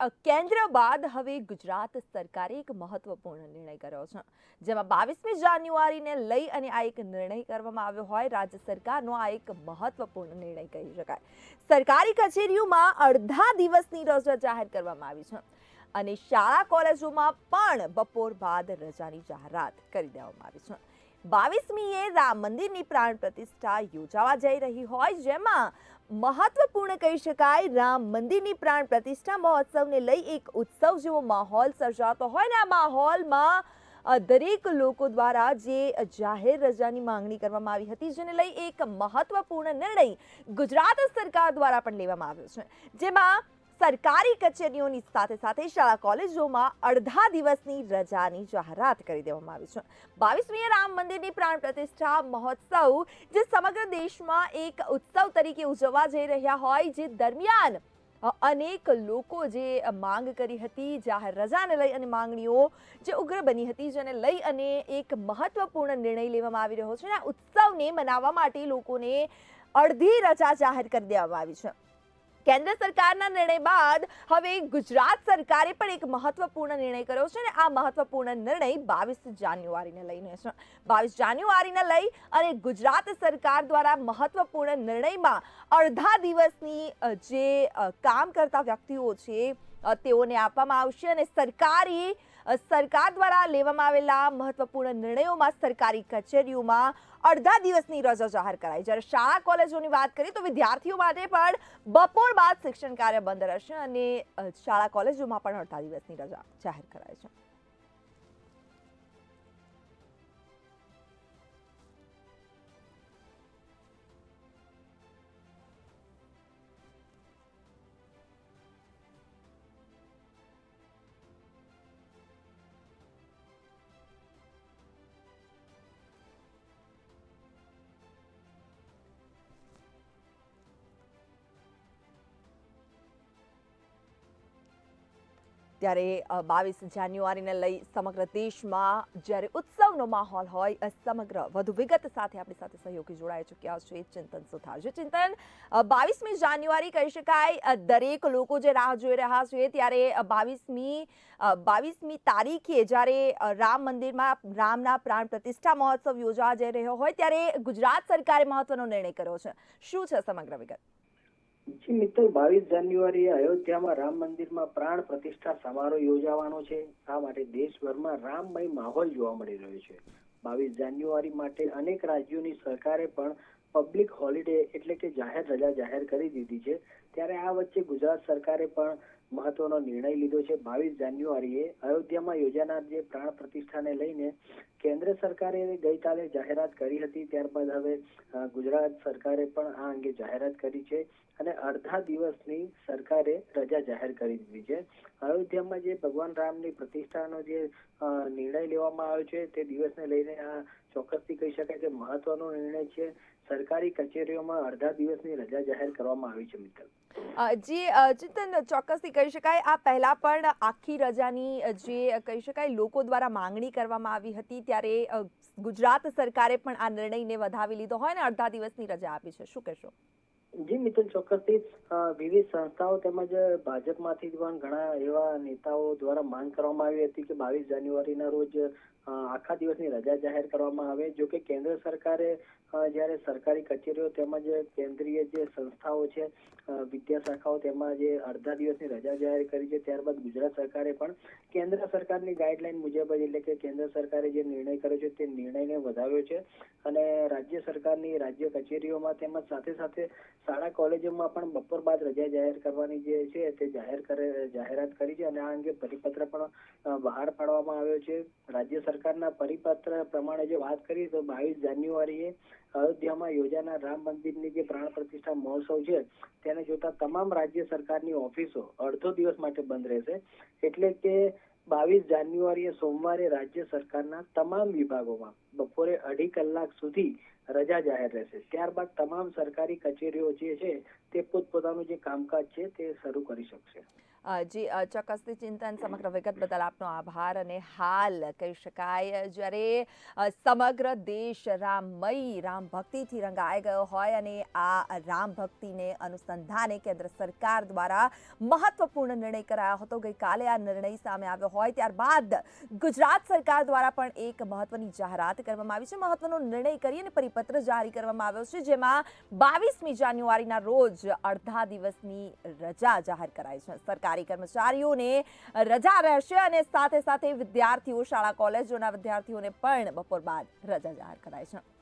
કેન્દ્ર બાદ હવે ગુજરાત સરકારે એક મહત્વપૂર્ણ નિર્ણય કર્યો છે. જેમાં બાવીસમી જાન્યુઆરીને લઈ અને આ એક નિર્ણય કરવામાં આવ્યો હોય, રાજ્ય સરકારનો આ એક મહત્વપૂર્ણ નિર્ણય કહી શકાય. સરકારી કચેરીઓમાં અડધા દિવસની રજા જાહેર કરવામાં આવી છે અને શાળા કોલેજોમાં પણ બપોર બાદ રજાની જાહેરાત કરી દેવામાં આવી છે. બાવીસમીએ રામ મંદિરની પ્રાણ પ્રતિષ્ઠા યોજાવા જઈ રહી હોય, જેમાં મહત્વપૂર્ણ કહી શકાય, રામ મંદિરની પ્રાણ પ્રતિષ્ઠા મહોત્સવને લઈ એક ઉત્સવ જેવો માહોલ સર્જાતો હોય ને આ માહોલમાં દરેક લોકો દ્વારા જે જાહેર રજાની માંગણી કરવામાં આવી હતી, જેને લઈ એક મહત્વપૂર્ણ નિર્ણય ગુજરાત સરકાર દ્વારા પણ લેવામાં આવ્યો છે. જેમાં સરકારી કચેરીઓની સાથે સાથે શાળા કોલેજોમાં અડધા દિવસની રજાની જાહેરાત કરી દેવામાં આવી છે. બાવીસમીએ રામ મંદિરની પ્રાણ પ્રતિષ્ઠા મહોત્સવ, જે સમગ્ર દેશમાં એક ઉત્સવ તરીકે ઉજવવા જઈ રહ્યા હોય, જે દરમિયાન અનેક લોકો જે માંગ કરી હતી, જાહેર રજાને લઈ અને માંગણીઓ જે ઉગ્ર બની હતી, જેને લઈ અને એક મહત્વપૂર્ણ નિર્ણય લેવામાં આવી રહ્યો છે. આ ઉત્સવને મનાવવા માટે લોકોને અડધી રજા જાહેર કરી દેવામાં આવી છે. કેન્દ્ર સરકારના નિર્ણય બાદ હવે ગુજરાત સરકારે પણ એક મહત્વપૂર્ણ નિર્ણય કર્યો છે અને આ મહત્વપૂર્ણ નિર્ણય બાવીસ જાન્યુઆરીને લઈને છે. બાવીસ જાન્યુઆરીને લઈ અને ગુજરાત સરકાર દ્વારા મહત્વપૂર્ણ નિર્ણયમાં અડધા દિવસની જે કામ કરતા વ્યક્તિઓ છે તેઓને આપવામાં આવશે અને સરકારી સરકાર દ્વારા લેવામાં આવેલા મહત્વપૂર્ણ નિર્ણયોમાં સરકારી કચેરીઓમાં અડધા દિવસની રજા જાહેર કરાઈ. જ્યારે શાળા, કોલેજોની વાત કરીએ તો વિદ્યાર્થીઓ માટે પણ બપોર બાદ શિક્ષણ કાર્ય બંધ રહેશે અને શાળા, કોલેજોમાં પણ અડધા દિવસની રજા જાહેર કરાઈ છે. ત્યારે બાવીસ જાન્યુઆરીને લઈ સમગ્ર દેશમાં જ્યારે ઉત્સવનો માહોલ હોય સમગ્ર વધુ વિગત સાથે આપણી સાથે સહયોગી જોડાઈ ચૂક્યા છે. ચિંતન સુથાર જે ચિંતન બાવીસમી જાન્યુઆરી કહી શકાય દરેક લોકો જે રાહ જોઈ રહ્યા છે ત્યારે બાવીસમી બાવીસમી તારીખે જ્યારે રામ મંદિરમાં રામના પ્રાણ પ્રતિષ્ઠા મહોત્સવ યોજાવા જઈ રહ્યો હોય, ત્યારે ગુજરાત સરકારે મહત્વનો નિર્ણય કર્યો છે. શું છે સમગ્ર વિગત? જી મિત્તલ બાવીસ જાન્યુઆરીએ અયોધ્યામાં રામ મંદિરમાં પ્રાણ પ્રતિષ્ઠા સમારોહ યોજાવાનો છે. આ માટે દેશભરમાં રામમય માહોલ જોવા મળી રહ્યો છે. બાવીસ જાન્યુઆરી માટે અનેક રાજ્યોની સરકારે પણ પબ્લિક હોલિડે એટલે કે જાહેર રજા જાહેર કરી દીધી છે. ત્યારે આ વચ્ચે ગુજરાત સરકારે પણ મહત્વનો નિર્ણય લીધો છે. બાવીસ જાન્યુઆરીએ અયોધ્યામાં યોજાનાર જે પ્રાણ પ્રતિષ્ઠાને લઈને કેન્દ્ર સરકારે ગઈકાલે જાહેરાત કરી હતી. ત્યારબાદ હવે ગુજરાત સરકારે પણ આ અંગે જાહેરાત કરી છે અને અડધા દિવસની સરકારે રજા જાહેર કરી દીધી છે. અયોધ્યામાં જે ભગવાન રામની પ્રતિષ્ઠાનો જે નિર્ણય લેવામાં આવ્યો છે, તે દિવસને લઈને આ ચોક્કસથી કહી શકાય કે મહત્વનો નિર્ણય છે. સરકારી કચેરીઓમાં અડધા દિવસની રજા જાહેર કરવામાં આવી છે, મિત્તલ. જી ચિંતન ચોક્કસથી કહી શકાય. આ પહેલા પણ આખી રજાની જે કહી શકાય, લોકો દ્વારા માંગણી કરવામાં આવી હતી, ત્યારે ગુજરાત સરકારે પણ આ નિર્ણયને વધાવી લીધો હોય ને અડધા દિવસની રજા આપી છે. શું કહેશો? જી મિતુલ ચોક્કસથી વિવિધ સંસ્થાઓ તેમજ ભાજપમાંથી પણ ઘણા એવા નેતાઓ દ્વારા માંગ કરવામાં આવી હતી કે બાવીસ જાન્યુઆરીના રોજ આખા દિવસની રજા જાહેર કરવામાં આવે. જો કે કેન્દ્ર સરકારે જ્યારે સરકારી કચેરીઓ તેમજ કેન્દ્રીય જે સંસ્થાઓ છે વિદ્યા શાખાઓ તેમાં જે અડધા દિવસની રજા જાહેર કરી છે, ત્યારબાદ ગુજરાત સરકારે પણ કેન્દ્ર સરકારની ગાઈડલાઈન મુજબ એટલે કે કેન્દ્ર સરકારે જે નિર્ણય કર્યો છે તે નિર્ણયને વધાવ્યો છે. અને રાજ્ય સરકારની રાજ્ય કચેરીઓમાં તેમજ સાથે સાથે શાળા કોલેજોમાં પણ બપોર બાદ રજા જાહેર કરવાની જે છે તે જાહેર કરે, જાહેરાત કરી છે અને આ અંગે પરિપત્ર પણ બહાર પાડવામાં આવ્યો છે. રાજ્ય સરકારના પરિપત્ર પ્રમાણે જો વાત કરીએ તો બાવીસ જાન્યુઆરીએ અયોધ્યામાં યોજાનાર રામ મંદિરની જે પ્રાણ પ્રતિષ્ઠા મહોત્સવ છે, તેને જોતા તમામ રાજ્ય સરકારની ઓફિસો અડધો દિવસ માટે બંધ રહેશે. એટલે કે બાવીસ જાન્યુઆરીએ સોમવારે રાજ્ય સરકારના તમામ વિભાગોમાં બપોરે અઢી કલાક સુધી રજા જાહેર રહેશે. ત્યારબાદ તમામ સરકારી કચેરીઓ જે છે તે પોતપોતાનું જે કામકાજ છે તે શરૂ કરી શકશે. જી ચોક્કસથી ચિંતન સમગ્ર વિગત બદલ આપનો આભાર અને હાલ કહી શકાય, જ્યારે સમગ્ર દેશ રામમય, રામ ભક્તિથી રંગાઈ ગયો હોય અને આ રામ ભક્તિને અનુસંધાને કેન્દ્ર સરકાર દ્વારા મહત્વપૂર્ણ નિર્ણય કરાયો હતો. ગઈકાલે આ નિર્ણય સામે આવ્યો હોય, ત્યારબાદ ગુજરાત સરકાર દ્વારા પણ એક મહત્વની જાહેરાત કરવામાં આવી છે. મહત્વનો નિર્ણય કરી અને પરિપત્ર જારી કરવામાં આવ્યો છે, જેમાં બાવીસમી જાન્યુઆરીના રોજ અડધા દિવસની રજા જાહેર કરાઈ છે. સરકારી કર્મચારીઓને રજા રહેશે અને સાથે સાથે વિદ્યાર્થીઓ શાળા, કોલેજોના વિદ્યાર્થીઓને પણ બપોર બાદ રજા જાહેર કરાઈ છે.